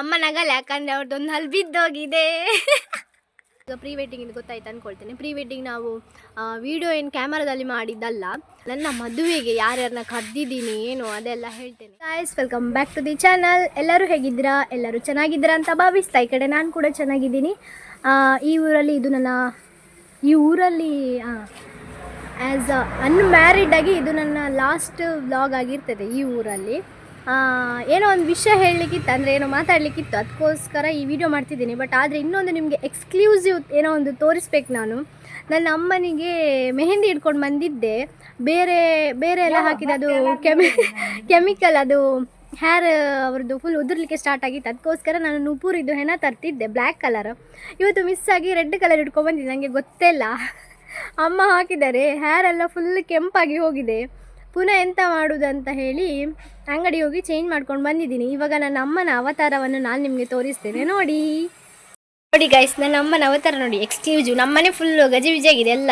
ಅಮ್ಮ ನಗಲ್ಲ, ಯಾಕಂದ್ರೆ ಅವ್ರದ್ದೊಂದು ಹಲ್ ಬಿದ್ದೋಗಿದೆ. ಈಗ ಪ್ರೀ ವೆಡ್ಡಿಂಗ್ ಇದು ಗೊತ್ತಾಯ್ತು ಅನ್ಕೊಳ್ತೇನೆ. ಪ್ರೀ ವೆಡ್ಡಿಂಗ್ ನಾವು ವಿಡಿಯೋ ಏನು ಕ್ಯಾಮರಾದಲ್ಲಿ ಮಾಡಿದ್ದಲ್ಲ, ನನ್ನ ಮದುವೆಗೆ ಯಾರ್ಯಾರನ್ನ ಕರೆದಿದ್ದೀನಿ, ಏನು ಅದೆಲ್ಲ ಹೇಳ್ತೇನೆ. Guys welcome back to the channel ಎಲ್ಲರೂ ಹೇಗಿದ್ದೀರಾ? ಎಲ್ಲರೂ ಚೆನ್ನಾಗಿದ್ದೀರಾ ಅಂತ ಭಾವಿಸ್ತಾ ಈ ಕಡೆ ನಾನು ಕೂಡ ಚೆನ್ನಾಗಿದ್ದೀನಿ. ಈ ಊರಲ್ಲಿ ಇದು ನನ್ನ, ಈ ಊರಲ್ಲಿ ಆ್ಯಸ್ ಅನ್ಮ್ಯಾರಿಡ್ ಆಗಿ ಇದು ನನ್ನ ಲಾಸ್ಟ್ ವ್ಲಾಗ್ ಆಗಿರ್ತದೆ ಈ ಊರಲ್ಲಿ. ಏನೋ ಒಂದು ವಿಷಯ ಹೇಳಲಿಕ್ಕಿತ್ತು ಅಂದರೆ ಏನೋ ಮಾತಾಡಲಿಕ್ಕಿತ್ತು. ಅದಕ್ಕೋಸ್ಕರ ಈ ವಿಡಿಯೋ ಮಾಡ್ತಿದ್ದೀನಿ. ಬಟ್ ಆದರೆ ಇನ್ನೊಂದು ನಿಮಗೆ ಎಕ್ಸ್ಕ್ಲೂಸಿವ್ ಏನೋ ಒಂದು ತೋರಿಸ್ಬೇಕು ನಾನು. ನನ್ನ ಅಮ್ಮನಿಗೆ ಮೆಹಂದಿ ಇಟ್ಕೊಂಡು ಬಂದಿದ್ದೆ. ಬೇರೆ ಬೇರೆ ಎಲ್ಲ ಹಾಕಿದ ಅದು ಕೆಮಿ ಕೆಮಿಕಲ್ ಅದು ಹೇರ್ ಅವ್ರದ್ದು ಫುಲ್ ಉದುರ್ಲಿಕ್ಕೆ ಸ್ಟಾರ್ಟ್ ಆಗಿತ್ತು. ಅದಕ್ಕೋಸ್ಕರ ನಾನು ನುಪೂರಿದ್ದು ಹೆಣ ತರ್ತಿದ್ದೆ ಬ್ಲ್ಯಾಕ್ ಕಲರ್ ಇವತ್ತು ಮಿಸ್ ಆಗಿ ರೆಡ್ ಕಲರ್ ಇಟ್ಕೊಂಡು ಬಂದಿದ್ದೆ. ನನಗೆ ಗೊತ್ತೇ ಇಲ್ಲ. ಅಮ್ಮ ಹಾಕಿದ್ದಾರೆ ಹೇರ್ ಎಲ್ಲ ಫುಲ್ ಕೆಂಪಾಗಿ ಹೋಗಿದೆ. ಪುನಃ ಎಂತ ಮಾಡುವುದು ಅಂತ ಹೇಳಿ ಅಂಗಡಿ ಹೋಗಿ ಚೇಂಜ್ ಮಾಡ್ಕೊಂಡು ಬಂದಿದ್ದೀನಿ. ಇವಾಗ ನನ್ನ ಅಮ್ಮನ ಅವತಾರವನ್ನು ನಾನು ನಿಮಗೆ ತೋರಿಸ್ತೇನೆ. ನೋಡಿ. ನೋಡಿ ಗೈಸ್ ನನ್ನ ಅಮ್ಮನ ಅವತಾರ ನೋಡಿ. ಎಕ್ಸ್ಕ್ಯೂಸ್ ನಮ್ಮನೆ ಫುಲ್ ಗಜಿ ಆಗಿದೆ ಎಲ್ಲ.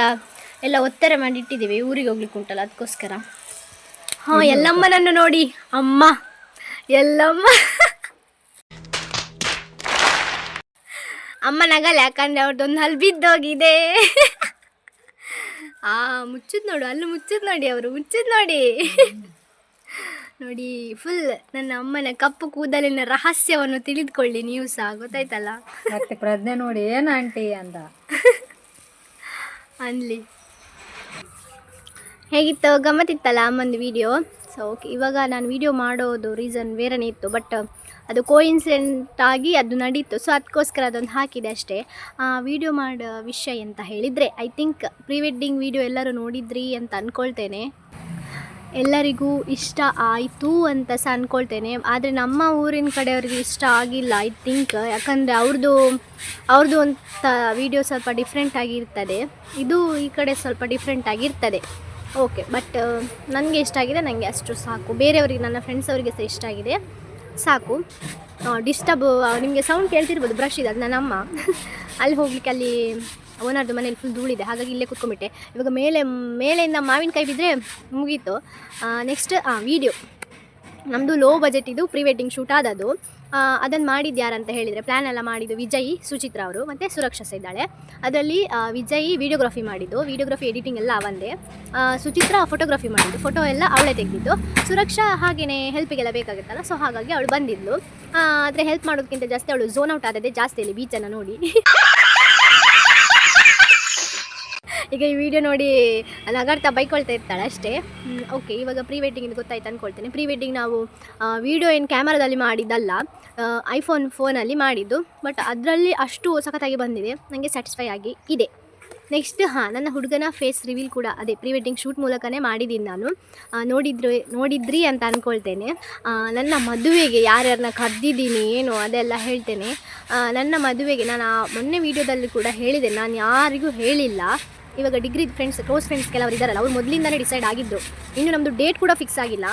ಎಲ್ಲ ಒತ್ತರ ಮಾಡಿ ಇಟ್ಟಿದ್ದೀವಿ. ಊರಿಗೆ ಹೋಗ್ಲಿಕ್ಕೆ ಉಂಟಲ್ಲ ಅದಕ್ಕೋಸ್ಕರ. ಹಾಂ ಎಲ್ಲಮ್ಮನನ್ನು ನೋಡಿ. ಅಮ್ಮ. ಎಲ್ಲಮ್ಮ. ಅಮ್ಮ ನಗಲ್ಲ ಯಾಕಂದ್ರೆ ಅವ್ರದ್ದೊಂದು ಹಲ್ ಬಿದ್ದೋಗಿದೆ. ಆ ಮುಚ್ಚದ್ ನೋಡು. ಅಲ್ಲಿ ಮುಚ್ಚದ್ ನೋಡಿ ಅವರು. ಮುಚ್ಚದ್ ನೋಡಿ. ನೋಡಿ ಫುಲ್ ನನ್ನ ಅಮ್ಮನ ಕಪ್ಪು ಕೂದಲಿನ ರಹಸ್ಯವನ್ನು ತಿಳಿದುಕೊಳ್ಳಿ ನೀವು ಸಹ ಗೊತ್ತಾಯ್ತಲ್ಲ? ಮತ್ತೆ ಪ್ರಜ್ಞೆ ನೋಡಿ ಏನು ಆಂಟಿ ಅಂತ ಅನ್ಲಿ. ಹೇಗಿತ್ತು ಗಮ್ಮತ್ತಿತ್ತಲ್ಲ ಅಮ್ಮಂದು ವಿಡಿಯೋ ಸೊ ಓಕೆ ಇವಾಗ ನಾನು ವಿಡಿಯೋ ಮಾಡೋದು ರೀಸನ್ ಬೇರೆನೇ ಇತ್ತು ಬಟ್ ಅದು ಕೋಇನ್ಸಿಡೆಂಟ್ ಆಗಿ ಅದು ನಡೀತು. ಸೊ ಅದಕ್ಕೋಸ್ಕರ ಅದೊಂದು ಹಾಕಿದೆ ಅಷ್ಟೇ. ವಿಡಿಯೋ ಮಾಡೋ ವಿಷಯ ಅಂತ ಹೇಳಿದರೆ I think pre wedding video ಎಲ್ಲರೂ ನೋಡಿದ್ರಿ ಅಂತ ಅಂದ್ಕೊಳ್ತೇನೆ ಎಲ್ಲರಿಗೂ ಇಷ್ಟ ಆಯಿತು ಅಂತ ಸಹ ಅಂದ್ಕೊಳ್ತೇನೆ ಆದರೆ ನಮ್ಮ ಊರಿನ ಕಡೆಯವ್ರಿಗೆ ಇಷ್ಟ ಆಗಿಲ್ಲ ಐ ಥಿಂಕ್ ಯಾಕಂದರೆ ಅವ್ರದ್ದು ಅವ್ರದ್ದು ಅಂತ ವಿಡಿಯೋ ಸ್ವಲ್ಪ ಡಿಫ್ರೆಂಟ್ ಆಗಿರ್ತದೆ. ಇದು ಈ ಕಡೆ ಸ್ವಲ್ಪ ಡಿಫ್ರೆಂಟ್ ಆಗಿರ್ತದೆ. ಓಕೆ ಬಟ್ ನನಗೆ ಇಷ್ಟ ಆಗಿದೆ ನನಗೆ ಅಷ್ಟು ಸಾಕು. ಬೇರೆಯವರಿಗೆ, ನನ್ನ ಫ್ರೆಂಡ್ಸ್ ಅವರಿಗೆ ಸಹ ಇಷ್ಟ ಆಗಿದೆ. ಸಾಕು. ಡಿಸ್ಟರ್ಬ್ ನಿಮಗೆ ಸೌಂಡ್ ಕೇಳ್ತಿರ್ಬೋದು ಬ್ರಷ್ ಇದೆ ಅದು ನನ್ನಮ್ಮ ಅಲ್ಲಿ ಹೋಗ್ಲಿಕ್ಕೆ ಅಲ್ಲಿ ಓನರ್ದು ಮನೇಲಿ ಫುಲ್ ಧೂಳಿದೆ, ಹಾಗಾಗಿ ಇಲ್ಲೇ ಕುತ್ಕೊಂಡ್ಬಿಟ್ಟೆ. ಇವಾಗ ಮೇಲೆ ಮೇಲೆಯಿಂದ ಮಾವಿನಕಾಯಿ ಬಿದ್ದರೆ ಮುಗೀತು. ನೆಕ್ಸ್ಟ್ ವೀಡಿಯೋ ನಮ್ಮದು ಲೋ ಬಜೆಟ್ ಇದು ಪ್ರೀ ವೆಡ್ಡಿಂಗ್ ಶೂಟ್ ಆದದ್ದು ಅದನ್ನು ಮಾಡಿದ್ದು ಯಾರಂತ ಹೇಳಿದರೆ ಪ್ಲ್ಯಾನ್ ಎಲ್ಲ ಮಾಡಿದ್ದು ವಿಜಯ್, ಸುಚಿತ್ರ ಅವರು, ಮತ್ತು ಸುರಕ್ಷಾ ಇದ್ದಾಳೆ. ಅದರಲ್ಲಿ ವಿಜಯ್ ವೀಡಿಯೋಗ್ರಫಿ ಮಾಡಿದ್ದು. ವೀಡಿಯೋಗ್ರಫಿ ಎಡಿಟಿಂಗ್ ಎಲ್ಲ ಅವಂದೇ. ಸುಚಿತ್ರ ಫೋಟೋಗ್ರಫಿ ಮಾಡಿದ್ದು. ಫೋಟೋ ಎಲ್ಲ ಅವಳೇ ತೆಗೆದಿದ್ದು. ಸುರಕ್ಷಾ ಹಾಗೆಯೇ ಹೆಲ್ಪಿಗೆಲ್ಲ ಬೇಕಾಗುತ್ತಲ್ಲ ಸೊ ಹಾಗಾಗಿ ಅವಳು ಬಂದಿದ್ಲು. ಆದರೆ ಹೆಲ್ಪ್ ಮಾಡೋದಕ್ಕಿಂತ ಜಾಸ್ತಿ ಅವಳು ಝೋನ್ ಔಟ್ ಆದದ್ದೇ ಜಾಸ್ತಿ ಅಲ್ಲಿ ಬೀಚನ್ನು ನೋಡಿ. ಈಗ ಈ ವಿಡಿಯೋ ನೋಡಿ ನಗಾಡ್ತಾ ಬೈಕೊಳ್ತಾ ಇರ್ತಾಳೆ ಅಷ್ಟೇ. ಓಕೆ ಇವಾಗ ಪ್ರೀ ವೆಡ್ಡಿಂಗ್ ಗೊತ್ತಾಯ್ತು ಅಂದ್ಕೊಳ್ತೇನೆ ಪ್ರೀ ವೆಡ್ಡಿಂಗ್ ನಾವು ವಿಡಿಯೋ ಏನು ಕ್ಯಾಮರಾದಲ್ಲಿ ಮಾಡಿದ್ದಲ್ಲ ಐಫೋನ್ ಫೋನಲ್ಲಿ ಮಾಡಿದ್ದು. ಬಟ್ ಅದರಲ್ಲಿ ಅಷ್ಟು ಸಖತ್ತಾಗಿ ಬಂದಿದೆ. ನನಗೆ ಸ್ಯಾಟಿಸ್ಫೈ ಆಗಿ ಇದೆ. ನೆಕ್ಸ್ಟ್ ಹಾಂ, ನನ್ನ ಹುಡುಗನ ಫೇಸ್ ರಿವೀಲ್ ಕೂಡ ಅದೇ ಪ್ರೀ ವೆಡ್ಡಿಂಗ್ ಶೂಟ್ ಮೂಲಕನೇ ಮಾಡಿದ್ದೀನಿ ನಾನು. ನೋಡಿದ್ರು, ನೋಡಿದ್ರಿ ಅಂತ ಅಂದ್ಕೊಳ್ತೇನೆ ನನ್ನ ಮದುವೆಗೆ ಯಾರ್ಯಾರನ್ನ ಕರೆದಿದ್ದೀನಿ, ಏನು ಅದೆಲ್ಲ ಹೇಳ್ತೇನೆ. ನನ್ನ ಮದುವೆಗೆ ನಾನು ಮೊನ್ನೆ ವೀಡಿಯೋದಲ್ಲಿ ಕೂಡ ಹೇಳಿದೆ. ನಾನು ಯಾರಿಗೂ ಹೇಳಿಲ್ಲ. ಇವಾಗ ಡಿಗ್ರಿ ಫ್ರೆಂಡ್ಸ್ ಕ್ಲೋಸ್ ಫ್ರೆಂಡ್ಸ್ ಕೆಲವರು ಇದ್ದಾರಲ್ಲ ಅವ್ರು ಮೊದಲಿಂದನೇ ಡಿಸೈಡ್ ಆಗಿದ್ದರು ಇನ್ನು ನಮ್ಮದು ಡೇಟ್ ಕೂಡ ಫಿಕ್ಸ್ ಆಗಿಲ್ಲ.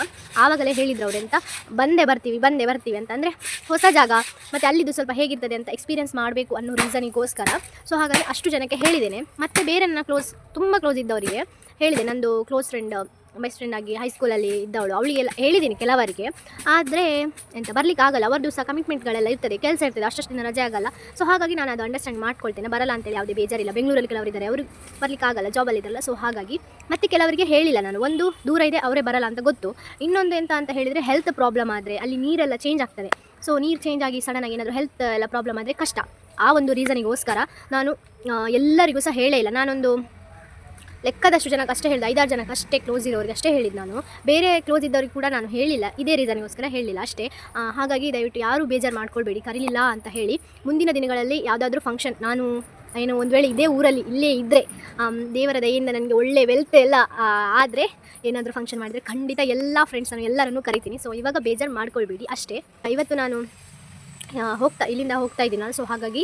ಆವಾಗಲೇ ಹೇಳಿದ್ರು ಅವ್ರು ಅಂತ ಬಂದೇ ಬರ್ತೀವಿ ಬಂದೇ ಬರ್ತೀವಿ ಅಂತ ಅಂದರೆ ಹೊಸ ಜಾಗ, ಮತ್ತು ಅಲ್ಲಿದ್ದು ಸ್ವಲ್ಪ ಹೇಗಿರ್ತದೆ ಅಂತ ಎಕ್ಸ್ಪೀರಿಯನ್ಸ್ ಮಾಡಬೇಕು ಅನ್ನೋ ರೀಸನಿಗೋಸ್ಕರ ಸೊ ಹಾಗಾಗಿ ಅಷ್ಟು ಜನಕ್ಕೆ ಹೇಳಿದ್ದೇನೆ. ಮತ್ತು ಬೇರೆ ನನ್ನ ಕ್ಲೋಸ್ ತುಂಬ ಕ್ಲೋಸ್ ಇದ್ದವರಿಗೆ ಹೇಳಿದೆ. ನಂದು ಕ್ಲೋಸ್ ಫ್ರೆಂಡ್ ಬೆಸ್ಟ್ ಫ್ರೆಂಡ್ ಆಗಿ ಹೈಸ್ಕೂಲಲ್ಲಿ ಇದ್ದವಳು. ಅವಳಿಗೆಲ್ಲ ಹೇಳಿದ್ದೀನಿ ಕೆಲವರಿಗೆ. ಆದರೆ ಎಂತ ಬರ್ಲಿಕ್ಕೆ ಆಗಲ್ಲ. ಅವರದ್ದು ಸಹ ಕಮಿಟ್ಮೆಂಟ್ಗಳೆಲ್ಲ ಇರ್ತದೆ. ಕೆಲಸ ಇರ್ತದೆ. ಅಷ್ಟಷ್ಟು ದಿನ ರಜೆ ಆಗಲ್ಲ. ಸೊ ಹಾಗಾಗಿ ನಾನು ಅದು ಅಂಡರ್ಸ್ಟ್ಯಾಂಡ್ ಮಾಡ್ಕೊಳ್ತೇನೆ. ಬರಲ್ಲ ಅಂತೇಳಿ ಯಾವುದೇ ಬೇಜಾರಿಲ್ಲ. ಬೆಂಗಳೂರಲ್ಲಿ ಕೆಲವರು ಇದ್ದಾರೆ ಅವರು ಬರಲಿಕ್ಕೆ ಆಗಲ್ಲ. ಜಾಬಲ್ಲಿ ಇದ್ದಾರಲ್ಲ. ಸೊ ಹಾಗಾಗಿ ಮತ್ತೆ ಕೆಲವರಿಗೆ ಹೇಳಿಲ್ಲ ನಾನು. ಒಂದು, ದೂರ ಇದೆ, ಅವರೇ ಬರಲ್ಲ ಅಂತ ಗೊತ್ತು. ಇನ್ನೊಂದು ಎಂತ ಅಂತ ಹೇಳಿದರೆ ಹೆಲ್ತ್ ಪ್ರಾಬ್ಲಮ್ ಆದರೆ ಅಲ್ಲಿ ನೀರೆಲ್ಲ ಚೇಂಜ್ ಆಗ್ತದೆ. ಸೊ ನೀರು ಚೇಂಜ್ ಆಗಿ ಸಡನ್ನಾಗಿ ಏನಾದರೂ ಹೆಲ್ತ್ ಎಲ್ಲ ಪ್ರಾಬ್ಲಮ್ ಆದರೆ ಕಷ್ಟ. ಆ ಒಂದು ರೀಸನಿಗೋಸ್ಕರ ನಾನು ಎಲ್ಲರಿಗೂ ಸಹ ಹೇಳೇ ಇಲ್ಲ. ನಾನೊಂದು ಲೆಕ್ಕದಷ್ಟು ಜನಕ್ಕೆ ಅಷ್ಟೇ ಹೇಳಿದೆ, ಐದಾರು ಜನಕ್ಕೆ ಅಷ್ಟೇ ಕ್ಲೋಸ್ ಇರೋರಿಗೆ ಅಷ್ಟೇ ಹೇಳಿದ್ದು ನಾನು. ಬೇರೆ ಕ್ಲೋಸ್ ಇದ್ದವ್ರಿಗೆ ಕೂಡ ನಾನು ಹೇಳಿಲ್ಲ. ಇದೇ ರೀಸನ್ಗೋಸ್ಕರ ಹೇಳಿಲ್ಲ ಅಷ್ಟೇ. ಹಾಗಾಗಿ ದಯವಿಟ್ಟು ಯಾರೂ ಬೇಜಾರು ಮಾಡ್ಕೊಳ್ಬೇಡಿ, ಕರೀಲಿಲ್ಲ ಅಂತ ಹೇಳಿ. ಮುಂದಿನ ದಿನಗಳಲ್ಲಿ ಯಾವುದಾದ್ರೂ ಫಂಕ್ಷನ್ ನಾನು ಏನೋ ಒಂದು ವೇಳೆ ಇದೇ ಊರಲ್ಲಿ ಇಲ್ಲೇ ಇದ್ದರೆ ದೇವರ ದಯೆಯಿಂದ ನನಗೆ ಒಳ್ಳೆ ವೆಲ್ತ್ ಎಲ್ಲ ಆದರೆ ಏನಾದರೂ ಫಂಕ್ಷನ್ ಮಾಡಿದರೆ ಖಂಡಿತ ಎಲ್ಲ ಫ್ರೆಂಡ್ಸನ್ನು ಎಲ್ಲರನ್ನೂ ಕರಿತೀನಿ. ಸೊ ಇವಾಗ ಬೇಜಾರು ಮಾಡ್ಕೊಳ್ಬೇಡಿ ಅಷ್ಟೇ. ಇವತ್ತು ನಾನು ಹೋಗ್ತಾ, ಇಲ್ಲಿಂದ ಹೋಗ್ತಾ ಇದ್ದೀನಲ್ಲ ಸೊ ಹಾಗಾಗಿ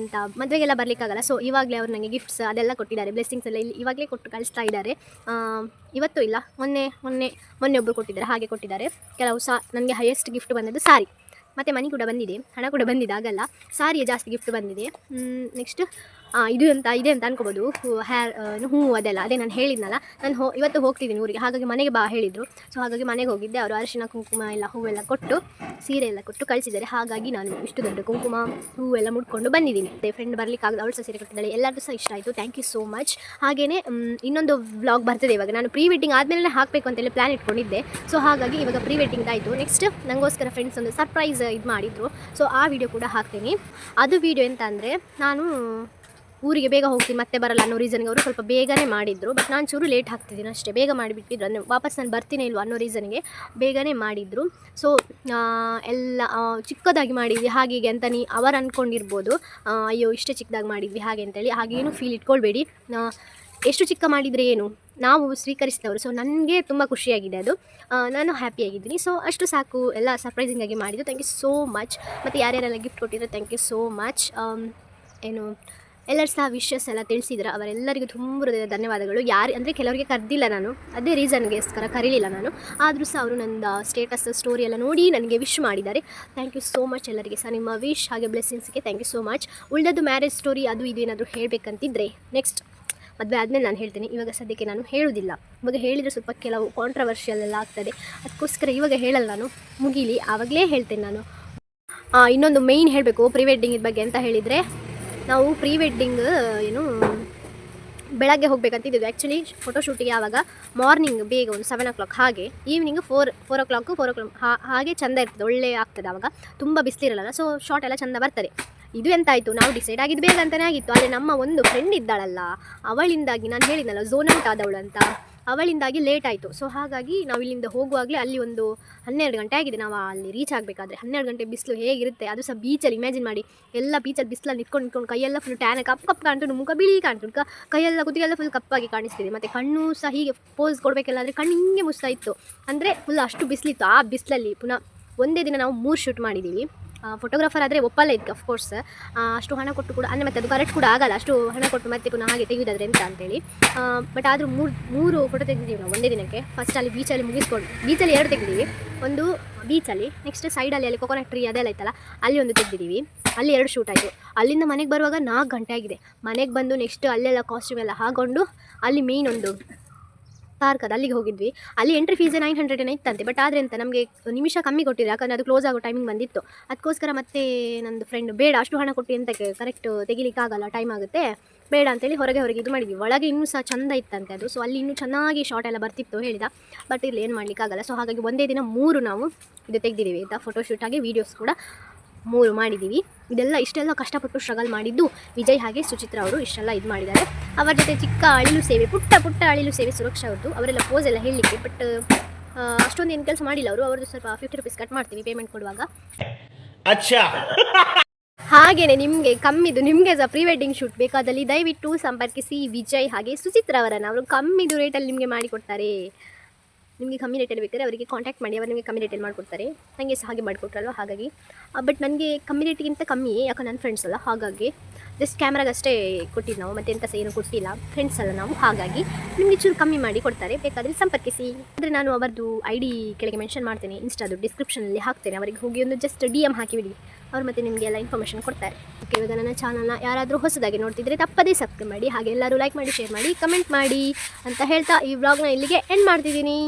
ಎಂಥ ಮದುವೆಗೆಲ್ಲ ಬರಲಿಕ್ಕಾಗಲ್ಲ. ಸೊ ಇವಾಗಲೇ ಅವ್ರು ನನಗೆ ಗಿಫ್ಟ್ಸ್ ಅದೆಲ್ಲ ಕೊಟ್ಟಿದ್ದಾರೆ. ಬ್ಲೆಸ್ಸಿಂಗ್ಸ್ ಎಲ್ಲ ಇಲ್ಲಿ ಇವಾಗಲೇ ಕೊಟ್ಟು ಕಳಿಸ್ತಾ ಇದ್ದಾರೆ. ಇವತ್ತು ಇಲ್ಲ. ಮೊನ್ನೆ ಮೊನ್ನೆ ಮೊನ್ನೆ ಒಬ್ಬರು ಕೊಟ್ಟಿದ್ದಾರೆ. ಹಾಗೆ ಕೊಟ್ಟಿದ್ದಾರೆ. ಕೆಲವು ಸಹ ನನಗೆ ಹೈಯೆಸ್ಟ್ ಗಿಫ್ಟ್ ಬಂದದ್ದು ಸಾರಿ ಮತ್ತು ಮನಿ ಕೂಡ ಬಂದಿದೆ. ಹಣ ಕೂಡ ಬಂದಿದೆ ಆಗಲ್ಲ. ಸಾರಿಯೇ ಜಾಸ್ತಿ ಗಿಫ್ಟ್ ಬಂದಿದೆ. ನೆಕ್ಸ್ಟ್ ಇದು ಅಂತ ಇದೆ ಅಂತ ಅನ್ಕೋಬೋದು. ಹ್ಯಾರ್ ಹೂ ಅದೆಲ್ಲ, ಅದೇ ನಾನು ಹೇಳಿದ್ನಲ್ಲ. ನಾನು ಹೋ ಇವತ್ತು ಹೋಗ್ತಿದ್ದೀನಿ ಊರಿಗೆ. ಹಾಗಾಗಿ ಮನೆಗೆ ಬಾ ಹೇಳಿದರು. ಸೊ ಹಾಗಾಗಿ ಮನೆಗೆ ಹೋಗಿದ್ದೆ. ಅವರು ಅರಿಶಿನ, ಕುಂಕುಮ ಎಲ್ಲ ಹೂವೆಲ್ಲ ಕೊಟ್ಟು, ಸೀರೆ ಎಲ್ಲ ಕೊಟ್ಟು ಕಳಿಸಿದ್ದಾರೆ. ಹಾಗಾಗಿ ನಾನು ಇಷ್ಟು ದೊಡ್ಡ ಕುಂಕುಮ ಹೂವೆಲ್ಲ ಮುಡ್ಕೊಂಡು ಬಂದಿದ್ದೀನಿ ಮತ್ತೆ ಫ್ರೆಂಡ್ ಬರಲಿಕ್ಕೆ ಆಗದ, ಅವಳು ಸಹ ಸೀರೆ ಕೊಟ್ಟಿದ್ದಾಳೆ. ಎಲ್ಲರಿಗೂ ಸಹ ಇಷ್ಟ ಆಯಿತು. ಥ್ಯಾಂಕ್ ಯು ಸೋ ಮಚ್ ಹಾಗೆಯೇ ಇನ್ನೊಂದು ವ್ಲಾಗ್ ಬರ್ತದೆ ಇವಾಗ. ನಾನು ಪ್ರೀ ವೆಡ್ಡಿಂಗ್ ಆದಮೇಲೆ ಹಾಕಬೇಕು ಅಂತೇಳಿ ಪ್ಲ್ಯಾನ್ ಇಟ್ಕೊಂಡಿದ್ದೆ. ಸೊ ಹಾಗಾಗಿ ಇವಾಗ ಪ್ರೀ ವೆಡ್ಡಿಂಗ್ ಆಯಿತು. ನೆಕ್ಸ್ಟ್ ನನಗೋಸ್ಕರ ಫ್ರೆಂಡ್ಸ್ ಒಂದು ಸರ್ಪ್ರೈಸ್ ಇದು ಮಾಡಿದರು. ಸೊ ಆ ವಿಡಿಯೋ ಕೂಡ ಹಾಕ್ತೀನಿ. ಅದು ವಿಡಿಯೋ ಎಂತ ಅಂದರೆ, ನಾನು ಊರಿಗೆ ಬೇಗ ಹೋಗ್ತೀನಿ, ಮತ್ತೆ ಬರಲ್ಲ ಅನ್ನೋ ರೀಸನ್ಗೆ ಅವರು ಸ್ವಲ್ಪ ಬೇಗನೆ ಮಾಡಿದ್ರು. ಬಟ್ ನಾನು ಚೂರು ಲೇಟ್ ಹಾಕ್ತಿದ್ದೀನಿ ಅಷ್ಟೇ, ಬೇಗ ಮಾಡಿಬಿಟ್ಟಿದ್ರು. ಅಂದರೆ ವಾಪಸ್ ನಾನು ಬರ್ತೀನಿ ಇಲ್ವ ಅನ್ನೋ ರೀಸನ್ಗೆ ಬೇಗನೆ ಮಾಡಿದರು. ಸೊ ಎಲ್ಲ ಚಿಕ್ಕದಾಗಿ ಮಾಡಿದ್ವಿ ಹಾಗೆ ಅಂತ ನೀ ಅವರು ಅಂದ್ಕೊಂಡಿರ್ಬೋದು ಅಯ್ಯೋ, ಇಷ್ಟೇ ಚಿಕ್ಕದಾಗಿ ಮಾಡಿದ್ವಿ ಹಾಗೆ ಅಂತೇಳಿ ಹಾಗೇನು ಫೀಲ್ ಇಟ್ಕೊಳ್ಬೇಡಿ. ಎಷ್ಟು ಚಿಕ್ಕ ಮಾಡಿದರೆ ಏನು? ನಾವು ಸ್ವೀಕರಿಸಿದವರು ಸೊ ನನಗೆ ತುಂಬ ಖುಷಿಯಾಗಿದೆ ಅದು. ನಾನು ಹ್ಯಾಪಿಯಾಗಿದ್ದೀನಿ ಸೊ ಅಷ್ಟು ಸಾಕು, ಎಲ್ಲ ಸರ್ಪ್ರೈಸಿಂಗ್ ಆಗಿ ಮಾಡಿದ್ದು. ಥ್ಯಾಂಕ್ ಯು ಸೋ ಮಚ್ ಮತ್ತು ಯಾರ್ಯಾರೆಲ್ಲ ಗಿಫ್ಟ್ ಕೊಟ್ಟಿದ್ರು ಥ್ಯಾಂಕ್ ಯು ಸೋ ಮಚ್ ಏನು ಎಲ್ಲರೂ ಸಹ ವಿಶಸ್ ಎಲ್ಲ ತಿಳಿಸಿದ್ರು. ಅವರೆಲ್ಲರಿಗೂ ತುಂಬ ಹೃದಯ ಧನ್ಯವಾದಗಳು. ಯಾರು ಅಂದರೆ ಕೆಲವರಿಗೆ ಕರೆದಿಲ್ಲ ನಾನು. ಅದೇ ರೀಸನ್ಗೋಸ್ಕರ ಕರೀಲಿಲ್ಲ ನಾನು. ಆದರೂ ಸಹ ಅವರು ನನ್ನ ಸ್ಟೇಟಸ್ ಸ್ಟೋರಿ ಎಲ್ಲ ನೋಡಿ ನನಗೆ ವಿಶ್ ಮಾಡಿದ್ದಾರೆ. ಥ್ಯಾಂಕ್ ಯು ಸೋ ಮಚ್ ಎಲ್ಲರಿಗೆ ಸಹ. ನಿಮ್ಮ ವಿಶ್ ಹಾಗೆ ಬ್ಲೆಸ್ಸಿಂಗ್ಸ್ಗೆ ಥ್ಯಾಂಕ್ ಯು ಸೋ ಮಚ್ ಉಳಿದದ್ದು ಮ್ಯಾರೇಜ್ ಸ್ಟೋರಿ ಅದು ಇದು ಏನಾದರೂ ಹೇಳಬೇಕಂತಿದ್ರೆ ನೆಕ್ಸ್ಟ್ ಮದುವೆ ಆದಮೇಲೆ ನಾನು ಹೇಳ್ತೀನಿ. ಇವಾಗ ಸದ್ಯಕ್ಕೆ ನಾನು ಹೇಳೋದಿಲ್ಲ. ಇವಾಗ ಹೇಳಿದರೆ ಸ್ವಲ್ಪ ಕೆಲವು ಕಾಂಟ್ರವರ್ಷಿಯಲ್ ಎಲ್ಲ ಆಗ್ತದೆ. ಅದಕ್ಕೋಸ್ಕರ ಇವಾಗ ಹೇಳಲ್ಲ ನಾನು. ಮುಗೀಲಿ. ಆವಾಗಲೇ ಹೇಳ್ತೇನೆ ನಾನು. ಇನ್ನೊಂದು ಮೇಯ್ನ್ ಹೇಳಬೇಕು. ಪ್ರೀ ವೆಡ್ಡಿಂಗ್ ಬಗ್ಗೆ ಅಂತ ಹೇಳಿದರೆ ನಾವು ಪ್ರೀ ವೆಡ್ಡಿಂಗ್ ಏನು, ಬೆಳಗ್ಗೆ ಹೋಗ್ಬೇಕಂತಿದ್ದು ಆ್ಯಕ್ಚುಲಿ ಫೋಟೋಶೂಟಿಗೆ ಆವಾಗ ಮಾರ್ನಿಂಗ್ ಬೇಗ ಒಂದು ಸೆವೆನ್ ಓ ಕ್ಲಾಕ್ ಹಾಗೆ evening four four o'clock four o'clock ಹಾಗೆ ಚಂದ ಇರ್ತದೆ. ಒಳ್ಳೆ ಆಗ್ತದೆ ಆವಾಗ. ತುಂಬ ಬಿಸಿಲಿರಲ್ಲ ಸೊ ಶಾರ್ಟ್ ಎಲ್ಲ ಚಂದ ಬರ್ತದೆ. ಇದು ಎಂತಾಯಿತು? ನಾವು ಡಿಸೈಡ್ ಆಗಿದ್ದು ಬೇಗ ಅಂತಲೇ ಆಗಿತ್ತು. ಆದರೆ ನಮ್ಮ ಒಂದು ಫ್ರೆಂಡ್ ಇದ್ದಾಳಲ್ಲ, ಅವಳಿಂದಾಗಿ ನಾನು ಹೇಳಿದ್ನಲ್ಲ ಝೋನೌಟ್ ಆದವಳು ಅಂತ. ಅವಳಿಂದಾಗಿ ಲೇಟ್ ಆಯಿತು. ಸೊ ಹಾಗಾಗಿ ನಾವು ಇಲ್ಲಿಂದ ಹೋಗುವಾಗಲೇ ಅಲ್ಲಿ ಒಂದು ಹನ್ನೆರಡು ಗಂಟೆ ಆಗಿದೆ. ನಾವು ಅಲ್ಲಿ ರೀಚ್ ಆಗಬೇಕಾದ್ರೆ. ಹನ್ನೆರಡು ಗಂಟೆ ಬಿಸಿಲು ಹೇಗಿರುತ್ತೆ? ಅದು ಸಹ ಬೀಚಲ್ಲಿ ಇಮ್ಯಾಜಿನ್ ಮಾಡಿ. ಎಲ್ಲ ಬೀಚಲ್ಲಿ ಬಿಸಿಲಲ್ಲಿ ನಿಂತ್ಕೊಂಡು ನಿಂತ್ಕೊಂಡು ಕೈಯೆಲ್ಲ ಫುಲ್ ಟ್ಯಾನ್ ಕಪ್ ಕಪ್ ಕಾಣ್ತು ಮುಖ ಬಿಳಿ ಕಾಣ್ತು ಕೈಯೆಲ್ಲ ಕುತ್ತಿಗೆಲ್ಲ ಫುಲ್ ಕಪ್ಪಾಗಿ ಕಾಣಿಸ್ತಿದೆ. ಮತ್ತು ಕಣ್ಣು ಸಹ ಹೀಗೆ ಪೋಸ್ ಕೊಡಬೇಕಲ್ಲ ಅಂದರೆ ಕಣ್ಣು ಹಿಂಗೆ ಮುಸ್ತಾ ಇತ್ತು ಅಂದರೆ ಫುಲ್ ಅಷ್ಟು ಬಿಸಿಲಿತ್ತು. ಆ ಬಿಸಿಲಲ್ಲಿ ಪುನಃ ಒಂದೇ ದಿನ ನಾವು ಮೂರು ಶೂಟ್ ಮಾಡಿದ್ದೀವಿ ಫೋಟೋಗ್ರಾಫರ್ ಆದರೆ ಒಪ್ಪಲ್ಲ ಇದಕ್ಕೆ ಅಫ್ಕೋರ್ಸ್ ಅಷ್ಟು ಹಣ ಕೊಟ್ಟು ಕೂಡ, ಅಂದರೆ ಮತ್ತೆ ಅದು ಕರೆಕ್ಟ್ ಕೂಡ ಆಗಲ್ಲ, ಅಷ್ಟು ಹಣ ಕೊಟ್ಟು ಮತ್ತೆ ಪುನಃ ಹಾಗೆ ತೆಗೆಯೋದಾದ್ರೆ ಎಂತ ಅಂತೇಳಿ. ಬಟ್ ಆದರೂ ಮೂರು ಮೂರು ಫೋಟೋ ತೆಗೆದಿದ್ದೀವಿ ನಾವು ಒಂದೇ ದಿನಕ್ಕೆ. ಫಸ್ಟ್ ಅಲ್ಲಿ ಬೀಚಲ್ಲಿ ಮುಗಿಸ್ಕೊಂಡು ಬೀಚಲ್ಲಿ ಎರಡು ತೆಗೆದಿದ್ದೀವಿ. ಒಂದು ಬೀಚಲ್ಲಿ ನೆಕ್ಸ್ಟ್ ಸೈಡಲ್ಲಿ ಅಲ್ಲಿ ಕೊಕೊನಟ್ ಟ್ರೀ ಅದೆಲ್ಲ ಇತ್ತಲ್ಲ, ಅಲ್ಲಿ ಒಂದು ತೆಗೆದಿದ್ದೀವಿ. ಅಲ್ಲಿ ಎರಡು ಶೂಟ್ ಆಯಿತು. ಅಲ್ಲಿಂದ ಮನೆಗೆ ಬರುವಾಗ ನಾಲ್ಕು ಗಂಟೆ ಆಗಿದೆ. ಮನೆಗೆ ಬಂದು ನೆಕ್ಸ್ಟ್ ಅಲ್ಲೆಲ್ಲ ಕಾಸ್ಟ್ಯೂಮ್ ಎಲ್ಲ ಹಾಕೊಂಡು, ಅಲ್ಲಿ ಮೇಯ್ನ್ ಒಂದು ಪಾರ್ಕ್ ಅದು ಅಲ್ಲಿಗೆ ಹೋಗಿದ್ವಿ. ಅಲ್ಲಿ ಎಂಟ್ರಿ ಫೀಸ್ ನೈನ್ ಹಂಡ್ರೆಡ್ ಏನೋ ಇತ್ತಂತೆ ಬಟ್ ಆದರೆ ಅಂತ ನಮಗೆ ನಿಮಿಷ ಕಮ್ಮಿ ಕೊಟ್ಟಿದ್ರು ಯಾಕಂದರೆ ಅದು ಕ್ಲೋಸ್ ಆಗೋ ಟೈಮಿಂಗ್ ಬಂದಿತ್ತು. ಅದಕ್ಕೋಸ್ಕರ ಮತ್ತೆ ನಂದು ಫ್ರೆಂಡ್ ಬೇಡ, ಅಷ್ಟು ಹಣ ಕೊಟ್ಟು ಎಂತಕ್ಕೆ ಕರೆಕ್ಟ್ ತೆಗಿಲಿಕ್ಕೆ ಆಗಲ್ಲ ಟೈಮ್ ಆಗುತ್ತೆ. ಬೇಡ ಅಂತೇಳಿ ಹೊರಗೆ ಹೊರಗೆ ಇದು ಮಾಡಿದ್ವಿ. ಒಳಗೆ ಇನ್ನೂ ಸಹ ಚಂದ ಇತ್ತಂತೆ ಅದು. ಸೊ ಅಲ್ಲಿ ಇನ್ನೂ ಚೆನ್ನಾಗಿ ಶಾರ್ಟ್ ಎಲ್ಲ ಬರ್ತಿತ್ತು ಹೇಳಿದ. ಬಟ್ ಇಲ್ಲಿ ಏನು ಮಾಡಲಿಕ್ಕಾಗಲ್ಲ. ಸೊ ಹಾಗಾಗಿ ಒಂದೇ ದಿನ ಮೂರು ನಾವು ಇದು ತೆಗೆದಿದ್ದೀವಿ. ಆಯಿತಾ ಫೋಟೋಶೂಟ್ ಆಗಿ ವೀಡಿಯೋಸ್ ಕೂಡ. ಮೂರು ಮಾಡಿದ್ದೀವಿ. ಇದೆಲ್ಲ ಇಷ್ಟೆಲ್ಲ ಕಷ್ಟಪಟ್ಟು ಸ್ಟ್ರಗಲ್ ಮಾಡಿದ್ದು ವಿಜಯ್ ಹಾಗೆ ಸುಚಿತ್ರ ಅವರು. ಇಷ್ಟೆಲ್ಲ ಇದು ಮಾಡಿದ್ದಾರೆ. ಅವರ ಜೊತೆ ಚಿಕ್ಕ ಅಳಿಲು ಸೇವೆ ಪುಟ್ಟ ಪುಟ್ಟ ಅಳಿಲು ಸೇವೆ ಸುರಕ್ಷಾ ಅವ್ರದ್ದು. ಅವರೆಲ್ಲ ಪೋಸ್ ಎಲ್ಲ ಹೇಳಲಿಕ್ಕೆ ಬಟ್ ಅಷ್ಟೊಂದು ಏನು ಕೆಲಸ ಮಾಡಿಲ್ಲ ಅವರು. ಅವ್ರದ್ದು ಸ್ವಲ್ಪ ಫಿಫ್ಟಿ ರುಪೀಸ್ ಕಟ್ ಮಾಡ್ತೀವಿ ಪೇಮೆಂಟ್ ಕೊಡುವಾಗ. ಹಾಗೇನೆ ನಿಮಗೆ ಕಮ್ಮಿದು ನಿಮಗೆ ಸಹ ಪ್ರೀ ವೆಡ್ಡಿಂಗ್ ಶೂಟ್ ಬೇಕಾದಲ್ಲಿ ದಯವಿಟ್ಟು ಸಂಪರ್ಕಿಸಿ ವಿಜಯ್ ಹಾಗೆ ಸುಚಿತ್ರ ಅವರನ್ನು. ಅವರು ಕಮ್ಮಿದು ರೇಟಲ್ಲಿ ನಿಮಗೆ ಮಾಡಿಕೊಡ್ತಾರೆ ನಿಮಗೆ ಕಮ್ಮಿ ರೇಟಲ್ಲಿ ಬೇಕಾದ್ರೆ ಅವರಿಗೆ ಕಾಂಟ್ಯಾಕ್ಟ್ ಮಾಡಿ, ಅವರು ನಿಮಗೆ ಕಮ್ಮಿ ರೇಟಲ್ಲಿ ಮಾಡಿಕೊಡ್ತಾರೆ. ನನಗೆ ಸಹ ಹಾಗೆ ಮಾಡಿಕೊಟ್ರಲ್ವ, ಹಾಗಾಗಿ. ಬಟ್ ನನಗೆ ಕಮ್ಮಿ ರೇಟಿಗಿಂತ ಕಮ್ಮಿ, ಯಾಕೆ ನನ್ನ ಫ್ರೆಂಡ್ಸ್ ಅಲ್ಲ, ಹಾಗಾಗಿ. ಜಸ್ಟ್ ಕ್ಯಾಮ್ರಾಗಷ್ಟೇ ಕೊಟ್ಟಿದ್ದು ನಾವು, ಮತ್ತೆ ಎಂಥ ಸಹ ಏನು ಕೊಟ್ಟಿಲ್ಲ. ಫ್ರೆಂಡ್ಸ್ ಅಲ್ಲ ನಾವು, ಹಾಗಾಗಿ. ನಿಮಗೆ ಚೂರು ಕಮ್ಮಿ ಮಾಡಿ ಕೊಡ್ತಾರೆ, ಬೇಕಾದರೆ ಸಂಪರ್ಕಿಸಿ. ಅಂದರೆ ನಾನು ಅವರದ್ದು ಐ ಡಿ ಕೆಳಗೆ ಮೆನ್ಷನ್ ಮಾಡ್ತೇನೆ ಇನ್ಸ್ಟಾದು ಡಿಸ್ಕ್ರಿಪ್ಷನಲ್ಲಿ ಹಾಕ್ತೇನೆ, ಅವರಿಗೆ ಹೋಗಿ ಒಂದು ಜಸ್ಟ್ ಡಿ ಎಂ ಹಾಕಿಬಿಡಿ ಅವ್ರು ಮತ್ತೆ ನಿಮಗೆ ಎಲ್ಲ ಇನ್ಫಾರ್ಮೇಷನ್ ಕೊಡ್ತಾರೆ. ಓಕೆ ಇವಾಗ ನನ್ನ ಚಾನಲ್ನ ಯಾರಾದರೂ ಹೊಸದಾಗಿ ನೋಡ್ತಿದ್ರೆ ತಪ್ಪದೇ ಸಬ್ಸ್ಕ್ರೈಬ್ ಮಾಡಿ, ಹಾಗೆ ಎಲ್ಲರೂ ಲೈಕ್ ಮಾಡಿ ಶೇರ್ ಮಾಡಿ ಕಮೆಂಟ್ ಮಾಡಿ ಅಂತ ಹೇಳ್ತಾ ಈ ವ್ಲಾಗ್ನ ಇಲ್ಲಿಗೆ ಎಂಡ್ ಮಾಡ್ತಿದ್ದೀನಿ.